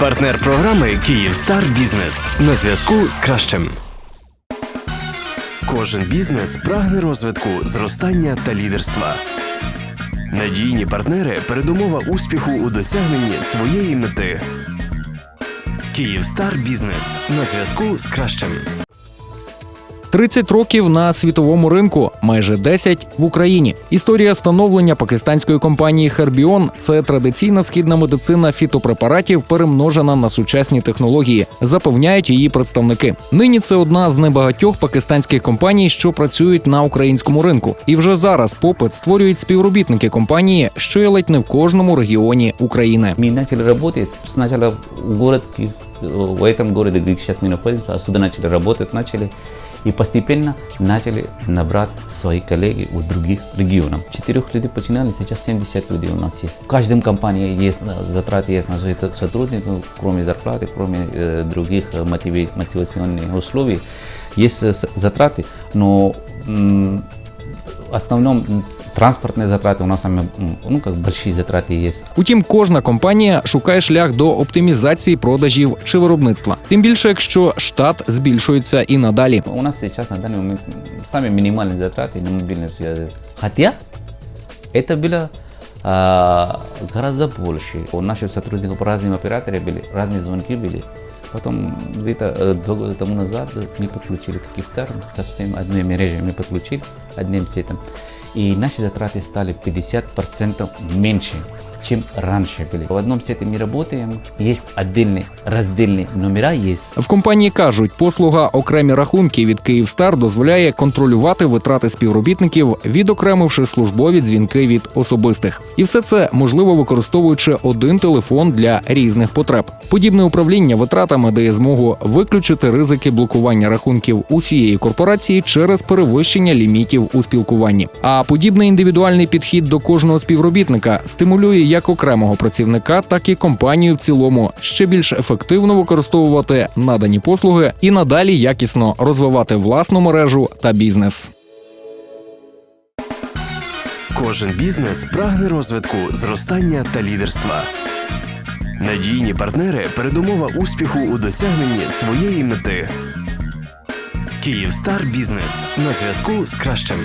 Партнер програми Київстар Бізнес на зв'язку з кращим. Кожен бізнес прагне розвитку, зростання та лідерства. Надійні партнери передумова успіху у досягненні своєї мети. Київстар Бізнес на зв'язку з кращим. 30 років на світовому ринку, майже 10 в Україні. Історія становлення пакистанської компанії Хербіон це традиційна східна медицина фітопрепаратів, перемножена на сучасні технології, запевняють її представники. Нині це одна з небагатьох пакистанських компаній, що працюють на українському ринку. І вже зараз попит створюють співробітники компанії, що є ледь не в кожному регіоні України. Мы начали работать, сначала в город, Ки- в этом городе, где сейчас мы находимся, отсюда начали работать, начали и постепенно начали набрать свои коллеги у других регионов. Четырех людей починали, сейчас 70 людей у нас есть. В каждом компании есть э, затраты есть на своих сотрудников, кроме зарплаты, кроме э, других э, мотиви- мотивационных условий. Есть э, с- затраты, но м, в основном м, транспортные затраты у нас самые, м, ну, как большие затраты есть. Утім, кожна компанія шукає шлях до оптимізації продажів чи виробництва. Тим більше, якщо штат збільшується і надалі. У нас сейчас на данный момент самые минимальные затраты на мобильную связь. Хотя это было а, гораздо больше. У наших сотрудников по разным операторам были, разные звонки были. Потом где-то э, два года тому назад мы подключили к Киевстар, совсем одной мережи мы подключили, одним сетом. И наши затраты стали 50% меньше, чем раньше были. В одном сете мы работаем, есть отдельные раздельные номера, есть В компанії кажуть, послуга окремі рахунки від Київстар дозволяє контролювати витрати співробітників, відокремивши службові дзвінки від особистих. І все це можливо використовуючи один телефон для різних потреб. Подібне управління витратами дає змогу виключити ризики блокування рахунків усієї корпорації через перевищення лімітів у спілкуванні. А подібний індивідуальний підхід до кожного співробітника стимулює як окремого працівника, так і компанію в цілому ще більш ефективно використовувати надані послуги і надалі якісно розвивати власну мережу та бізнес. Кожен бізнес прагне розвитку, зростання та лідерства. Надійні партнери передумова успіху у досягненні своєї мети. Київстар Бізнес на зв'язку з кращим.